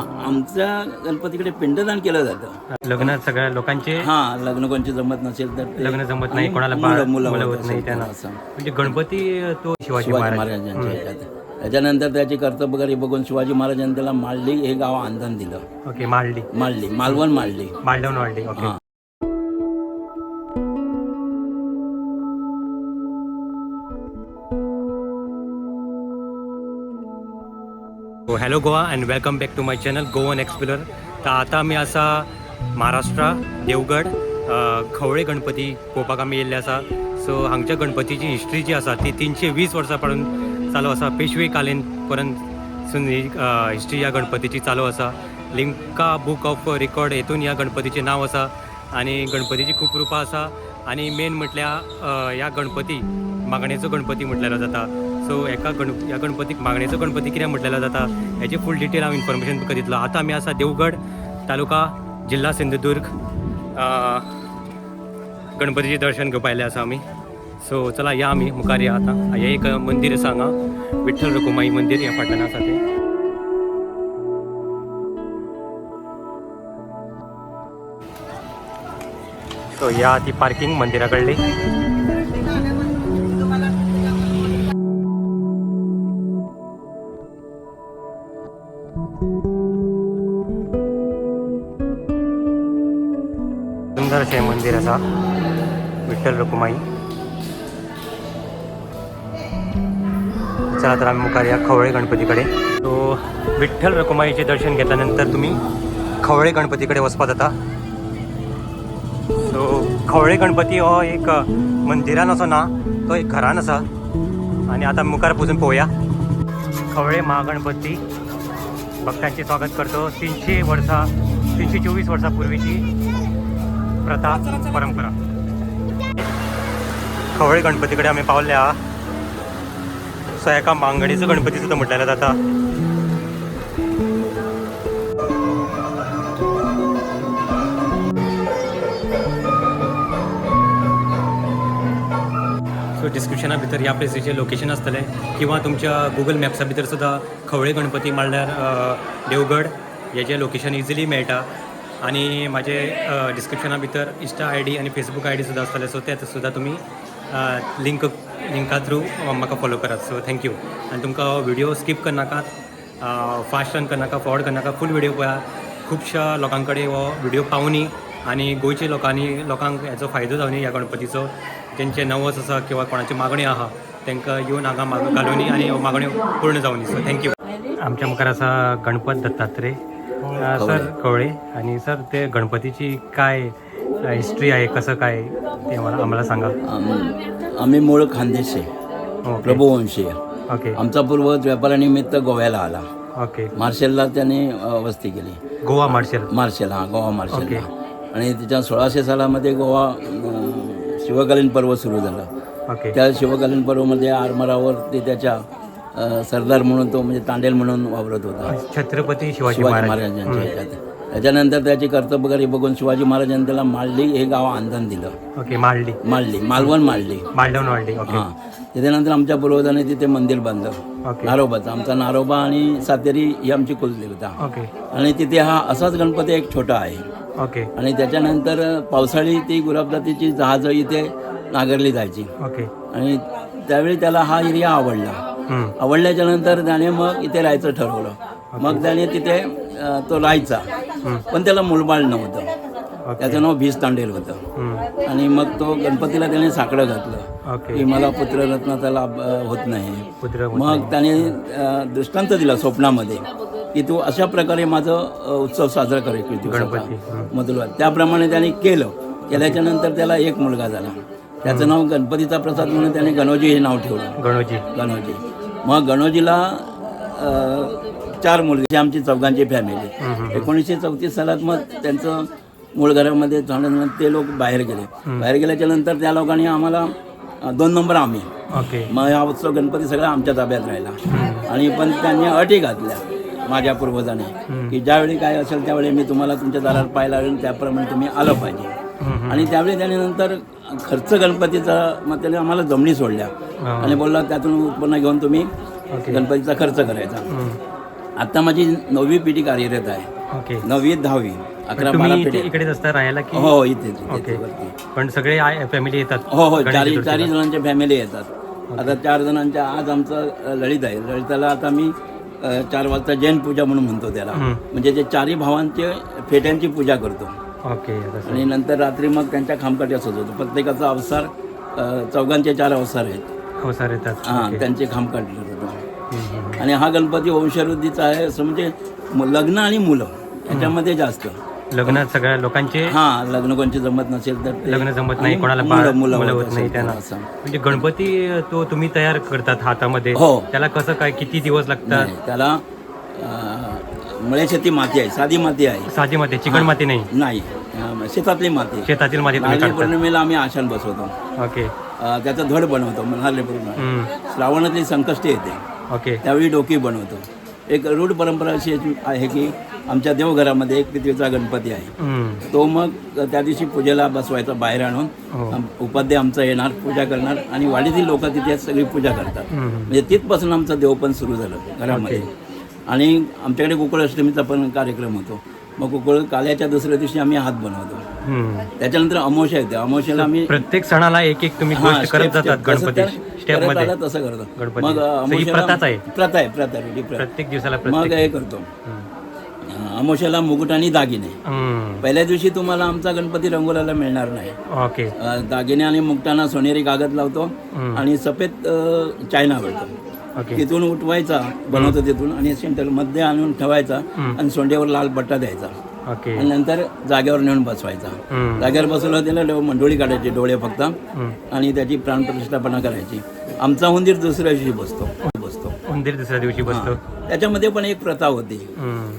मग आमच्या गणपतीकडे पिंडदान केलं जातं. लग्न सगळ्या लोकांचे? हा लग्न कोणची जमत नसेल तर ते- लग्न जमत नाही आणि कोणाला मुलं- बाळ मुलं मुलं होत नाही त्यांना. असं. म्हणजे गणपती तो शिवाजी शिवाजी महाराज. महाराजांच्या ह्याच्यात. त्याच्यानंतर त्याची कर्तबगारी बघून शिवाजी महाराजांनी त्याला माळली हे गाव आंदण दिलं. ओके माळली माळली मालवण माळली मालडवून वाढली okay. Hello Goa and welcome back to my channel Goan explore तर आता आमी आसा महाराष्ट्रा देवगड खवळे गणपती पळोवपाक आमी येयल्ले आसा सो हांगच्या गणपतीची हिस्ट्री जी आसा ती तीनशे वीस वर्सां पर्यंत चालू आसा पेशवे कालीन पर्यंत ही हिस्ट्री ह्या गणपतीची चालू आसा लिंका बूक ऑफ रेकॉर्ड हेतून ह्या गणपतीचें नांव आसा आनी गणपतीची खूब रुपां आसा आनी मेन म्हटल्यार ह्या गणपती मागणेचो गणपती म्हटलेलो जाता. सो एका गण ह्या गणपतीक मागणेचो गणपती कित्याक म्हटलेलो जाता. हेची फूल डिटेल हांव इन्फॉर्मेशन तुका दितलो आतां आमी आसा देवगड तालुका जिल्हा सिंधुदुर्ग गणपतीचें दर्शन घेवपा आयले आसा आमी सो चला या आमी मुखार या आतां. हें एक मंदीर आसा हांगा विठ्ठल रुकुमाई मंदीर ह्या फाटल्यान आसा तें सो या ती पार्किंग मंदिरा कडली अशें विठ्ठल रखुमाई चला तर आम्ही मुखार या खवळे गणपतीकडे. सो विठ्ठल रखुमाईचे दर्शन घेतल्यानंतर तुम्ही खवळे गणपतीकडे वचपा जाता. सो खवळे गणपती हो एक मंदिरान असो ना तो एक घरान आसा आणि आता मुखार पुजून पळोवया खवळे महागणपती. भक्तांचे स्वागत करतो. तीनशे वर्सां तीनशे चोवीस वर्सां पूर्वीची प्रथा परंपरा. खवळे गणपतीकडे आम्ही पावल्या. सो एका मांगडीचो गणपती सुद्दां म्हटलेलं जाता. सो डिस्क्रिप्शना भितर ह्या प्लेसीचे लोकेशन आसतलें किंवा तुमच्या गुगल मॅप्सा भितर सुद्दां खवळे गणपती म्हणल्यार देवगड हेजें लोकेशन इजिली मेळटा आनी म्हाजे डिस्क्रिप्शना भितर इंस्टा आय डी आनी फेसबूक आय डी सुद्दां आसतलें सो ते सुद्दां तुमी लिंक लिंका थ्रू म्हाका फॉलो करात सो थँक्यू आनी तुमकां व्हिडिओ स्कीप करनाकात फास्ट रन करनाका फॉवर्ड करनाका फूल व्हिडिओ पळया खुबश्या लोकां कडेन हो व्हिडिओ पावनी आनी गोंयच्या लोकांनी लोकांक हेचो फायदो जावनी ह्या गणपतीचो. तेंचे नवस आसा किंवा कोणाची मागणी आहा तांकां येवन हांगा माग घालुनी आनी मागण्यो पूर्ण जावनी. सो थँक्यू आमच्या मुखार आसा गणपत दत्तात्रय. सर कवळे. आणि सर ते गणपतीची काय हिस्ट्री आहे? कसं काय? ते मला आम्हाला सांगा. आम- आम्ही मूळ खानदेशी ओके प्रभुवंशीय ओके आमचा पूर्वज व्यापारानिमित्त गोव्याला आला. ओके मार्शलला त्याने अ, वस्ती केली. गोवा मार्शल. मार्शल हा गोवा ओके. मार्शल आणि त्याच्या सोळाशे सालामध्ये गोवा अ, शिवकालीन पर्व सुरू झालं. ओके त्या शिवकालीन पर्वमध्ये आरमारावर ते त्याच्या सरदार म्हणून तो म्हणजे तांडेल म्हणून वावरत होता. छत्रपती शिवाजी शिवाजी महाराज. महाराजांच्या ह्याच्यात. त्याच्यानंतर त्याची कर्तबगारी बघून शिवाजी महाराजांनी त्याला माळली हे गाव आंदण दिलं. ओके माळली माळली मालवण माळली वाढली ओके. हां. त्याच्यानंतर आमच्या पूर्वजांनी तिथे मंदिर बांधलं. ओके. नारोबाचं. आमचा नारोबा आणि सातेरी ही आमची कुलदेवता ओके. आणि तिथे हा असाच गणपती एक छोटा आहे. ओके. आणि त्याच्यानंतर पावसाळी ती गुलाबजातीची जहाजं इथे नागरली जायची. ओके. आणि त्यावेळी त्याला हा एरिया आवडला. आवडल्याच्या नंतर त्याने मग इथे राहायचं ठरवलं. मग त्याने तिथे तो राहायचा. पण त्याला मुलबाळ नव्हतं. त्याचं नाव भीस तांडेल होतं. आणि मग तो गणपतीला त्याने साकडं घातलं. की मला पुत्ररत्नाचा लाभ होत नाही. मग त्याने दृष्टांत दिला स्वप्नामध्ये की तू अशा प्रकारे माझं उत्सव साजरा करे गणपती. मधुला त्याप्रमाणे त्याने केलं. केल्याच्यानंतर त्याला एक मुलगा झाला. त्याचं नाव गणपतीचा प्रसाद म्हणून त्याने गणोजी हे नाव ठेवलं. गणोजी. गणोजी. मग गणोजीला चार मुलगे आमची चौघांची फॅमिली. एकोणीसशे चौतीस सालात मग त्यांचं मूळ घरामध्ये झाल्यानंतर ते लोक बाहेर गेले. बाहेर गेल्याच्यानंतर त्या लोकांनी आम्हाला दोन नंबर आम्ही. ओके. मग हा उत्सव गणपती सगळा आमच्या ताब्यात राहिला. आणि पण त्यांनी अटी घातल्या माझ्या पूर्वजाने की ज्यावेळी काय असेल त्यावेळी मी तुम्हाला तुमच्या दारात पाहायला लागेल त्याप्रमाणे तुम्ही आलं पाहिजे. आणि त्यावेळी त्याने नंतर खर्च गणपतीचा मग त्याने आम्हाला जमणी सोडल्या. हा. आणि बोलला त्यातून उत्पन्न घेऊन तुम्ही गणपतीचा खर्च करायचा. आता माझी नववी पिढी कार्यरत आहे. नववी दहावी अकरा बारा पिढी इकडेच असता राहायला की हो इथे. पण सगळे फॅमिली येतात हो हो गणेश चारी चतुर्थीला? चारही जणांच्या फॅमिली येतात. आता चार जणांच्या आज आमचं ललित आहे. ललिताला आता मी चार वाजता जैन पूजा म्हणून म्हणतो त्याला. म्हणजे ते चारही भावांचे फेट्यांची पूजा करतो. ओके. आणि नंतर रात्री मग त्यांच्या खामकाट्या सजवतो. प्रत्येकाचा अवसार चौघांचे चार अवसार आहेत. हो सर येतात. हां. त्यांचे हम्म. आणि हा गणपती वंशवृद्धीचा आहे असं म्हणजे लग्न आणि मुलं याच्यामध्ये जास्त. लग्नात सगळ्या लोकांचे? हा लग्न कोणचे जमत नसेल तर लग्न जमत नाही कोणाला मुलं- होत होत नाही त्यांना. म्हणजे गणपती तो तुम्ही तयार करतात हातामध्ये. हो. त्याला कसं काय किती दिवस लागतात? त्याला अं, मळ्याशेती माती आहे साधी माती आहे. साधी माती चिकण माती नाही? नाही. अं, शेतातली माती. शेतातील माती तुम्ही नारळी पौर्णिमेला आम्ही आशान बसवतो. ओके. अं, त्याचं धड बनवतो नारळी पौर्णिमा हम्म. श्रावणातली संकष्टी येते. ओके. त्यावेळी डोकी बनवतो. एक रूढ परंपरा अशी आहे की आमच्या देवघरामध्ये एक पृथ्वीचा गणपती आहे. हम्म. तो मग त्या दिवशी पूजेला बसवायचा बाहेर आणून. हो. आम- उपाध्याय आमचा येणार पूजा करणार आणि वाडीतील लोक तिथे सगळी पूजा करतात. हम्म. म्हणजे तिथपासून आमचं देवपण सुरू झालं घरामध्ये. आणि आमच्याकडे गोकुळाष्टमीचा पण कार्यक्रम होतो मग गोकुळ काल्याच्या दुसऱ्या दिवशी आम्ही हात बनवतो. त्याच्यानंतर अमावस्या येते अमावस्याला आम्ही प्रत्येक सणाला एक एक तुम्ही गोष्ट करत जातात गणपती करत आला तसं करतो. मग आहे? प्रथा आहे प्रथा आहे, ही प्रथा. प्रत्येक दिवसाला मग प्रत्येक हे करतो. अमावस्याला मुकुट आणि दागिने हम्म. पहिल्या दिवशी तुम्हाला आमचा गणपती रंगोलाला मिळणार नाही ओके अ, दागिने आणि मुकटाना सोनेरी कागद लावतो. आणि सफेद अ, चायना भरतो तिथून उठवायचा बनवतो तिथून आणि सेंटरमध्ये आणून ठेवायचा. आणि सोंड्यावर लाल पट्टा द्यायचा. आणि नंतर जागेवर नेऊन बसवायचा. जागेवर बसवलं त्याला मंडोळी काढायची डोळे फक्त. आणि त्याची प्राणप्रतिष्ठापना करायची. आमचा उंदीर दुसऱ्या दिवशी बसतो. बसतो. उंदीर दुसऱ्या दिवशी बसतो. त्याच्यामध्ये पण एक प्रथा होती.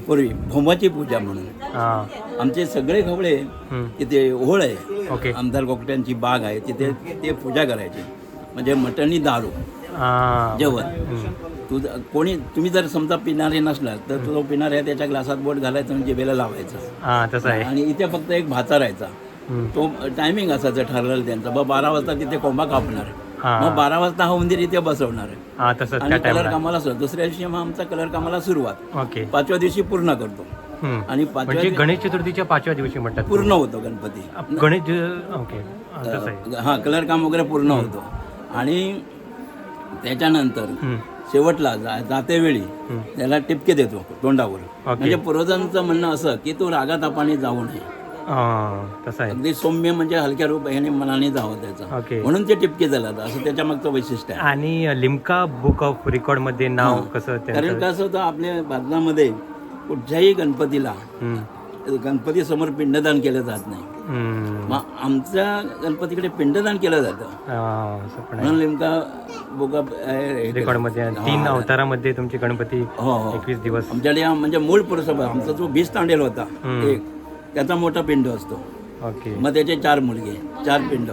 पूर्वी भोमाची पूजा म्हणून. आमचे सगळे खवळे. तिथे ओहोळ आहे. आमदार कोकट्यांची बाग आहे. तिथे ते पूजा करायची. म्हणजे मटणी दारू. जेवण. हम्म. तू कोणी तुम्ही जर समजा पिणारे नसला तर तो पिणार आहे त्याच्या ग्लासात बोट घालायचं आणि जिभेला लावायचं. आणि इथे फक्त एक भाचा राहायचा. तो टायमिंग असायचं ठरलेलं त्यांचं. मग बारा वाजता तिथे कोंबा कापणार. हा. मग बारा वाजता हा उंदीर इथे बसवणार. हा आणि कलर कामाला दुसऱ्या दिवशी मग आमचा कलर कामाला सुरुवात. पाचव्या दिवशी पूर्ण करतो. आणि पाचव्या म्हणजे गणेश चतुर्थीच्या पाचव्या दिवशी म्हणतात पूर्ण होतो गणपती. गणेश हा कलर काम वगैरे पूर्ण होतो. आणि त्याच्यानंतर. शेवटला जा- जाते वेळी हम्म. त्याला टिपके देतो तोंडावर. म्हणजे पूर्वजांचं म्हणणं असं की तो रागातापाने जाऊ नये. अगदी सौम्य म्हणजे हलक्या रूप ह्याने मनाने जावं त्याचं. म्हणून ते टिपके झालं असं त्याच्या मागचं वैशिष्ट्य आहे. आणि लिम्का बुक ऑफ रेकॉर्डमध्ये नाव कसं कारण कसं होतं आपल्या भारतामध्ये कुठच्याही गणपतीला गणपती समोर पिंडदान केलं जात नाही. मग आमच्या गणपतीकडे पिंडदान केलं जातं. म्हणून नेमका बोगा रेकॉर्डमध्ये तीन अवतारामध्ये तुमचे गणपती हो हो. एकवीस दिवस. आमच्याकडे म्हणजे मूळ पुरुषोत्तम आमचा जो बीज तांडेल होता. एक त्याचा मोठा पिंड असतो. ओके. मग त्याचे चार मुलगे चार पिंड.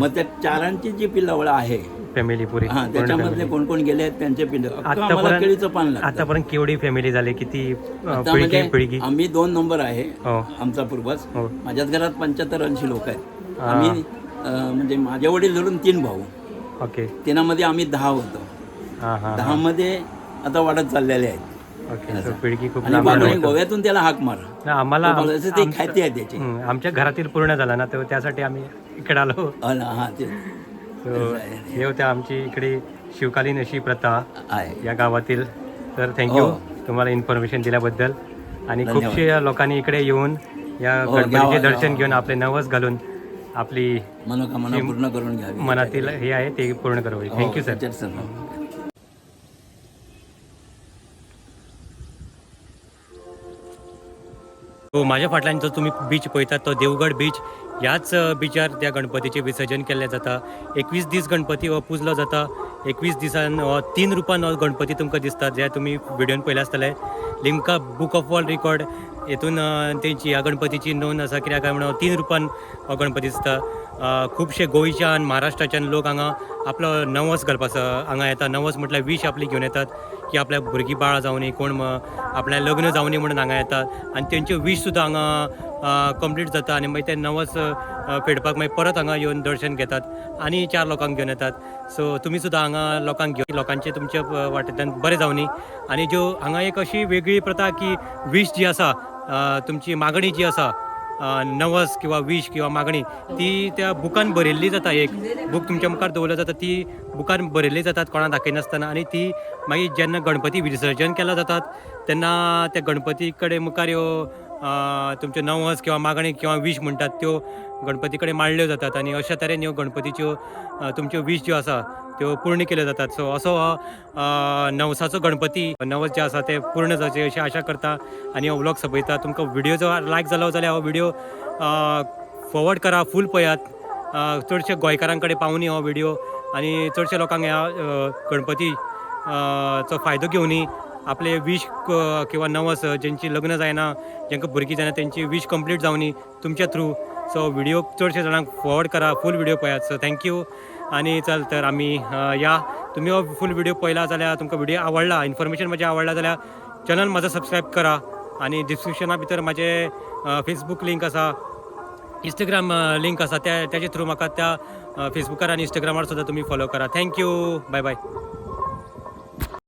मग त्या चारांची जी पिल्लावळ आहे फॅमिली पुरी. हा त्याच्यामधले कोण कोण गेले आहेत त्यांचे पिंड. आम्हाला केळीचं पान लागतं. आतापर्यंत केवढी फॅमिली झाली? किती अं, आता पिढी म्हणजे पिढी आम्ही दोन नंबर आहे हो. आमचा पूर्वज. हो. माझ्याच घरात पंच्याहत्तर ऐंशी लोक आहेत. हा. आम्ही अं, म्हणजे माझ्या वडील धरून तीन भाऊ. ओके. तिनामध्ये आम्ही दहा होतो. हा हा दहा मध्ये आता वाढत चाललेले आहेत. ओके खूप आणि लांब. गोव्यातून त्याला हाक मार. आम्हाला तो खाती आहे त्याची आमच्या घरातील पूर्ण झाला ना तर त्यासाठी आम्ही इकडे आलो. हा ना, हा ते हे होत्या आमची इकडे शिवकालीन अशी प्रथा आहे. या गावातील. तर थँक्यू हो. तुम्हाला इन्फॉर्मेशन दिल्याबद्दल. आणि. खूपशे लोकांनी इकडे येऊन या हो, गणपतीचे दर्शन. घेऊन आपले नवस घालून आपली मनोकामना पूर्ण करून घ्यावी. मनातील हे आहे ते पूर्ण करावे. हो, थँक्यू सर त्याच्यात सो हो माझ्या फाटल्यान जो तुम्ही बीच पळयतात तो देवगड बीच ह्याच बिचार त्या गणपतीचे विसर्जन केल्लें जाता. एकवीस दीस गणपती हो पुजलो जाता. एकवीस दिसान हो तीन रुपान हो गणपती तुमकां दिसता जे तुमी व्हिडिओन पळयले आसतले Limca book of world record हेतून तेंची ह्या गणपतीची नोंद आसा कित्याक काय म्हणून तीन रुपान हो गणपती दिसता. खुबशे गोंयच्यान महाराष्ट्राच्यान लोक हांगा आपलो नवस घालपाचो हांगा येता. नवस म्हटल्यार वीश आपली घेवन येतात की आपल्या भुरगीं बाळ जावं न्ही कोण आपल्या लग्न जावं न्ही म्हणून हांगा येतात आनी तेंच्यो वीश सुद्दां हांगा कंप्लीट जाता आनी मागीर ते नवस फेडपाक मागीर परत हांगा येवन दर्शन घेतात आनी चार लोकांक घेवन येतात. सो तुमी सुद्दां हांगा लोकांक घेवन लोकांचे तुमच्या वाटेंतल्यान बरें जावं न्ही आनी ज्यो हांगा एक अशी वेगळी प्रथा की वीश जी आसा तुमची मागणी जी आसा नवस किंवा वीश किंवा मागणी ती त्या बुकान बरयल्ली जाता एक. बूक तुमच्या मुखार दवरल्या जाता ती बुकान बरयल्ली जातात कोणाक दाखयनासतना आनी ती मागीर जेन्ना गणपती विसर्जन केला जातात तेन्ना त्या गणपती कडेन मुखार ह्यो तुमच्यो नवस किंवा मागणी किंवा वीश म्हणटात त्यो गणपती कडेन मांडल्यो जातात. आनी अशा तरेन ह्यो गणपतीच्यो तुमच्यो वीश ज्यो आसा त्यो पूर्ण केल्यो जातात. सो असो हो नवसाचो गणपती नवस जे आसा ते पूर्ण जावचे अशी आशा करता. आनी हो व्लॉग सोपयता तुमकां व्हिडिओ जो लायक जालो जाल्यार हो व्हिडिओ फॉवर्ड करा फूल पळयात चडशे गोंयकारां कडेन पावनी हो व्हिडिओ आनी चडशे लोकांक ह्या गणपती चो फायदो घेवनी आपले वीश किंवा नवस जेंची लग्न जायना जेंका भुरगीं जायना तेंची वीश कंप्लीट जावनी तुमच्या थ्रू सो व्हिडिओ चडशे जाणांक फॉवर्ड करा फूल व्हिडिओ पळयात सो थँक्यू आनी चल तर आमी या. तुमी हो फूल व्हिडिओ पळयला जाल्यार तुमकां व्हिडिओ आवडला इन्फॉर्मेशन म्हजें आवडला जाल्यार चॅनल म्हाजो सबस्क्रायब करा. आनी डिस्क्रिप्शना भितर म्हाजें फेसबूक लिंक आसा इंस्टाग्राम लिंक आसा त्या त्याचे थ्रू म्हाका त्या फेसबुकार आनी इंस्टाग्रामार सुद्दां तुमी फॉलो करा. Thank you bye bye